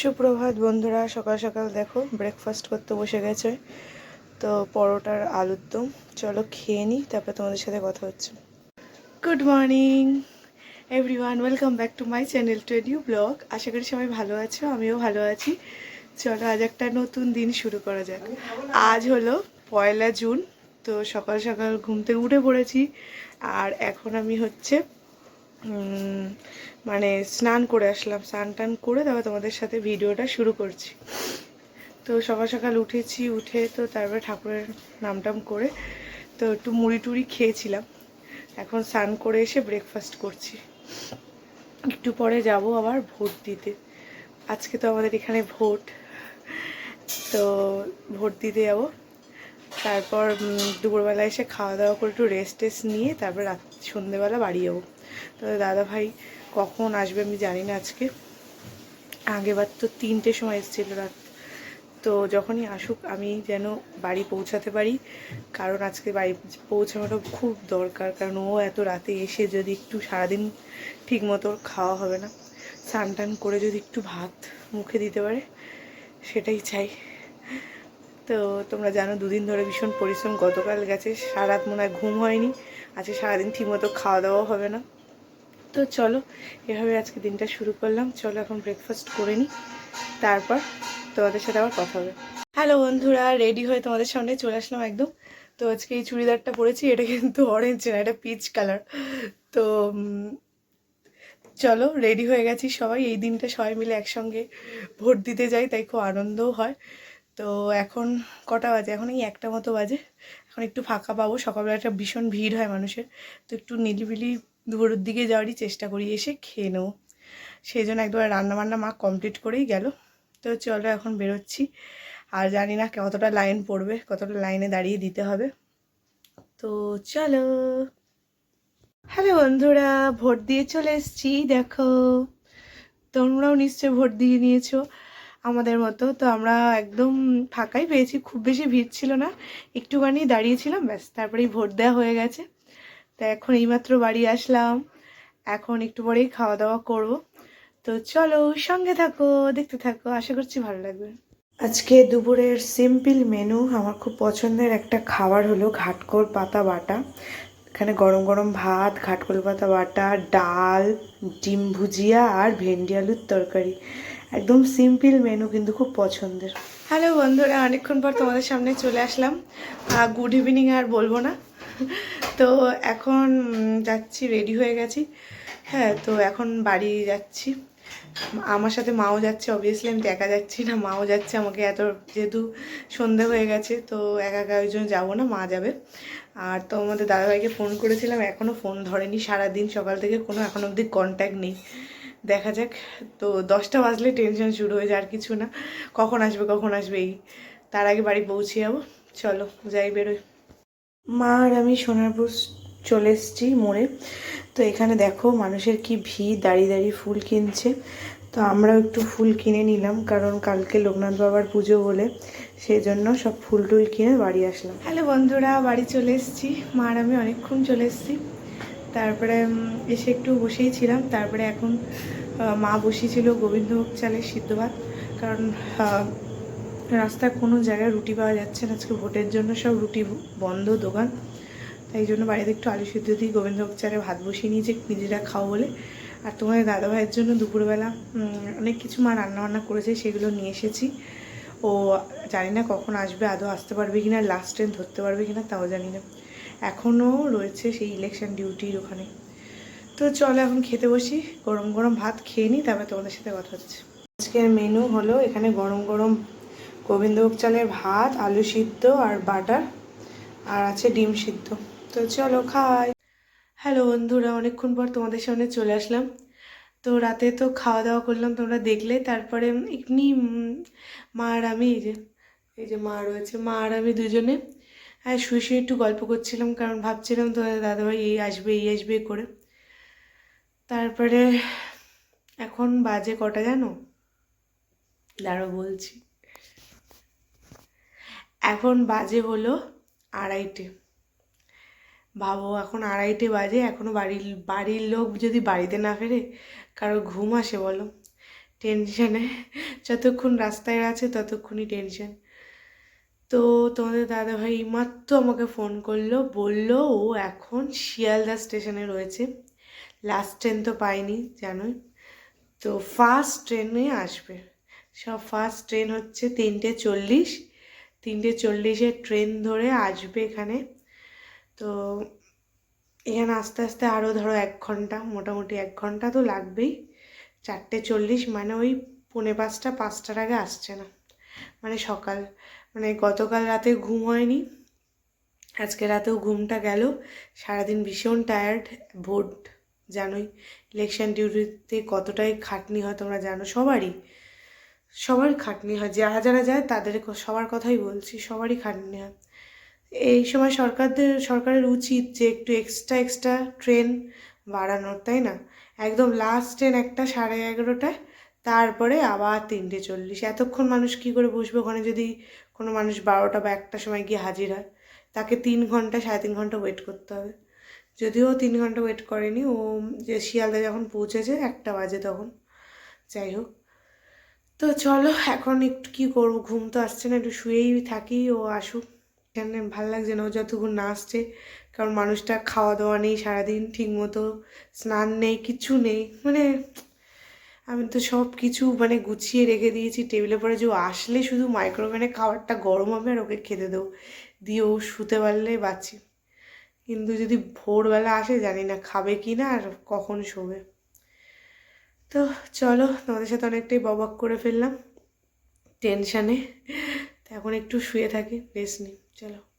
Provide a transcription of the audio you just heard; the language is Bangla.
সুপ্রভাত বন্ধুরা, সকাল সকাল দেখো ব্রেকফাস্ট করতে বসে গেছে। তো পরোটার আলুর দম। চলো খেয়ে নিই তারপর তোমাদের সাথে কথা হচ্ছে। Good morning everyone welcome back to my channel to new blog আশা করি সবাই ভালো আছো, আমিও ভালো আছি। চলো আজ একটা নতুন দিন শুরু করা যাক। আজ হলো পয়লা জুন, তো সকাল সকাল ঘুম থেকে উঠে পড়েছি। আর এখন আমি হচ্ছে মানে স্নান করে আসলাম, স্নান টান করে তারপর তোমাদের সাথে ভিডিওটা শুরু করছি। তো সকাল সকাল উঠেছি, উঠে তো তারপরে ঠাকুরের নাম টাম করে তো একটু মুড়ি টুড়ি খেয়েছিলাম। এখন স্নান করে এসে ব্রেকফাস্ট করছি। একটু পরে যাব আবার ভোট দিতে। আজকে তো আমাদের এখানে ভোট। তো ভোট দিতে যাব। তারপর দুপুরবেলা এসে খাওয়া দাওয়া করে একটু রেস্ট টেস্ট নিয়ে তারপর রাত, সন্ধেবেলা বাড়ি যাব। তো দাদা ভাই কখন আসবে আমি জানি না আজকে। আগেবার তো তিনটের সময় এসেছিল রাত। তো যখনই আসুক আমি যেন বাড়ি পৌঁছাতে পারি। কারণ আজকে বাড়ি পৌঁছানোটা খুব দরকার। কারণ ও এত রাতে এসে যদি একটু সারাদিন ঠিক মতো খাওয়া হবে না স্নান টান করে যদি একটু ভাত মুখে দিতে পারে, সেটাই চাই। তো তোমরা জানো দুদিন ধরে ভীষণ পরিশ্রম, গতকাল গেছে সারা রাত মনে হয় ঘুম হয়নি, আজকে সারাদিন ঠিকমতো খাওয়া দাওয়াও হবে না। তো চলো, এভাবে আজকে দিনটা শুরু করলাম। চলো এখন ব্রেকফাস্ট করে নিই তারপর তোমাদের সাথে আবার কথা হবে। হ্যালো বন্ধুরা রেডি হয়ে তোমাদের সামনে চলে আসলাম একদম। তো আজকে এই চুড়িদারটা পরেছি, এটা কিন্তু অরেঞ্জ না, এটা পিচ কালার তো চলো রেডি হয়ে গেছি সবাই। এই দিনটা সবাই মিলে একসঙ্গে ভোট দিতে যাই, তাই খুব আনন্দও হয়। তো এখন কটা বাজে? এখন এই একটা মতো বাজে। এখন একটু ফাঁকা পাবো। সকালবেলা একটা ভীষণ ভিড় হয় মানুষের। তো একটু নিলিবিলি দুপুরের দিকে যাওয়ারই চেষ্টা করি, এসে খেয়ে নেব। সেই জন্য একবার রান্নাবান্না মা কমপ্লিট করেই গেল। তো চলো এখন বেরোচ্ছি। আর জানি না কতটা লাইন পড়বে, কতটা লাইনে দাঁড়িয়ে দিতে হবে। তো চলো। হ্যালো বন্ধুরা, ভোট দিয়ে চলে এসেছি। দেখো, তোমরাও নিশ্চয় ভোট দিয়ে নিয়েছো। আমাদের মতো, তো আমরা একদম ফাঁকাই পেয়েছি, খুব বেশি ভিড় ছিল না। একটুখানি দাঁড়িয়েছিলাম, ব্যাস, তারপরেই ভোট দেওয়া হয়ে গেছে। তা এখন এইমাত্র বাড়ি আসলাম, এখন একটু পরেই খাওয়া দাওয়া করব। তো চলো, সঙ্গে থাকো, দেখতে থাকো, আশা করছি ভালো লাগবে। আজকে দুপুরের সিম্পল মেনু, আমার খুব পছন্দের একটা খাবার হলো ঘাটকোল পাতা বাটা। এখানে গরম গরম ভাত, ঘাটকোল পাতা বাটা, ডাল, ডিম ভুজিয়া আর ভেন্ডি আলুর তরকারি। একদম সিম্পল মেনু কিন্তু খুব পছন্দের। হ্যালো বন্ধুরা, অনেকক্ষণ পর তোমাদের সামনে চলে আসলাম। গুড ইভিনিং আর বলব না। তো এখন যাচ্ছি রেডি হয়ে গেছি। হ্যাঁ তো এখন বাড়ি যাচ্ছি। আমার সাথে মাও যাচ্ছে অবভিয়াসলি আমি একা যাচ্ছি না, মাও যাচ্ছে আমাকে এত, যেহেতু সন্ধে হয়ে গেছে, তো একা একা ওই জন্য যাব না, মা যাবে। আর তো আমাদের দাদাভাইকে ফোন করেছিলাম এখনও ফোন ধরেনি, সারাদিন সকাল থেকে কোনো এখন অবধি কন্ট্যাক্ট নেই। দেখা যাক। তো দশটা বাজলে টেনশন শুরু হয়ে যায়, আর কিছু না। কখন আসবে কখন আসবে এই। তার আগে বাড়ি পৌঁছে যাব। চলো, যাই বেরোই। মা আর আমি সোনারপুর চলে এসেছি মোড়ে। তো এখানে দেখো মানুষের কি ভিড়, দাঁড়িয়ে দাঁড়িয়ে ফুল কিনছে। তো আমরাও একটু ফুল কিনে নিলাম, কারণ কালকে লোকনাথ বাবার পুজো বলে সেই জন্য সব ফুল টুল কিনে বাড়ি আসলাম। হ্যালো বন্ধুরা, বাড়ি চলে এসেছি। মা আর আমি অনেকক্ষণ চলে এসেছি। তারপরে এসে একটু বসেই ছিলাম। তারপরে এখন মা বসিয়েছিল গোবিন্দভোগ চালের সিদ্ধ ভাত। কারণ আহ, রাস্তায় কোনো জায়গায় রুটি পাওয়া যাচ্ছে না। আজকে ভোটের জন্য সব রুটি বন্ধ দোকান। তাই জন্য বাড়িতে একটু আলু সিদ্ধ দিয়ে গোবিন্দভোগ চালে ভাত বসিয়ে নিয়েছে নিজেরা খাও বলে। আর তোমাদের দাদাভাইয়ের জন্য দুপুরবেলা অনেক কিছু মা রান্নাবান্না করেছে সেগুলো নিয়ে এসেছি। ও জানি না কখন আসবে আদৌ আসতে পারবে কিনা লাস্ট ট্রেন ধরতে পারবে কিনা তাও জানি না। এখনও রয়েছে সেই ইলেকশন ডিউটির ওখানে। তো চলো এখন খেতে বসি, গরম গরম ভাত খেয়ে নিই, তারপরে তোমাদের সাথে কথা হচ্ছে। আজকের মেনু হলো এখানে গরম গরম গোবিন্দভোগ চালের ভাত, আলু সিদ্ধ আর বাটার, আর আছে ডিম সিদ্ধ। তো চলো খাই। হ্যালো বন্ধুরা, অনেকক্ষণ পর তোমাদের সামনে চলে আসলাম। তো রাতে তো খাওয়া দাওয়া করলাম, তোমরা দেখলে, তারপরে এমনি মা আর আমি, এই যে এই যে মা রয়েছে, মা আর আমি দুজনে হ্যাঁ শুয়ে শুয়ে একটু গল্প করছিলাম, কারণ ভাবছিলাম তো দাদাভাই এই আসবে এই আসবে করে। তারপরে এখন বাজে কটা জানো? দাঁড়ো বলছি। এখন বাজে হলো আড়াইটে। ভাবো, এখন আড়াইটে বাজে এখনও বাড়ির বাড়ির লোক যদি বাড়িতে না ফেরে, কারও ঘুম আসে বলো? টেনশানে যতক্ষণ রাস্তায় আছে ততক্ষণই টেনশন তো তোমাদের দাদাভাই মাত্র আমাকে ফোন করল, বলল, ও এখন শিয়ালদা স্টেশনে রয়েছে। লাস্ট ট্রেন তো পাইনি, জানোই। তো ফার্স্ট ট্রেনে আসবে। সব ফার্স্ট ট্রেন হচ্ছে তিনটে চল্লিশ। তিনটে চল্লিশের ট্রেন ধরে আসবে এখানে। তো এখানে আস্তে আস্তে আরও ধরো এক ঘণ্টা, মোটামুটি এক ঘণ্টা তো লাগবেই। চারটে চল্লিশ মানে ওই পৌনে পাঁচটা, পাঁচটার আগে আসছে না। মানে সকাল মানে গতকাল রাতে ঘুম হয়নি। আজকে রাতেও ঘুমটা গেল। সারাদিন ভীষণ টায়ার্ড ভোট জানোই ইলেকশন ডিউটিতে কতটাই খাটনি হয় তোমরা জানো? সবারই সবার খাটনি হয়। যারা যারা যায় তাদের সবার কথাই বলছি, সবারই খাটনি হয়। এই সময় সরকারদের, সরকারের উচিত যে একটু এক্সট্রা এক্সট্রা ট্রেন বাড়ানোর, তাই না? একদম লাস্ট ট্রেন একটা সাড়ে এগারোটায় তারপরে আবার তিনটে চল্লিশ। এতক্ষণ মানুষ কী করে বসবে ওখানে যদি কোনো মানুষ বারোটা বা একটা সময় গিয়ে হাজির হয়? তাকে তিন ঘণ্টা, সাড়ে তিন ঘণ্টা ওয়েট করতে হবে। যদিও তিন ঘণ্টা ওয়েট করেনি, ও যে শিয়ালদা যখন পৌঁছেছে একটা বাজে তখন। যাই হোক। তো চলো, এখন একটু কী করব? ঘুম তো আসছে না, একটু শুয়েই থাকি, ও আসুক। এখানে ভালো লাগছে না, ও যতক্ষণ না আসছে, কারণ মানুষটা খাওয়া দাওয়া নেই সারাদিন ঠিক মতো স্নান নেই, কিছু নেই। মানে আমি তো সব কিছু মানে গুছিয়ে রেখে দিয়েছি। টেবিলের পরে যে আসলে শুধু মাইক্রোওভেনে খাবারটা গরম হবে আর ওকে খেতে দেবো। দিয়ে ও শুতে পারলে বাঁচি কিন্তু যদি ভোরবেলা আসে, জানি না খাবে কি না আর কখন শোবে। তো চলো, তোমাদের সাথে অনেকটাই ববাক করে ফেললাম। টেনশানে। তো এখন একটু শুয়ে থাকি রেস্ট নিই। চলো।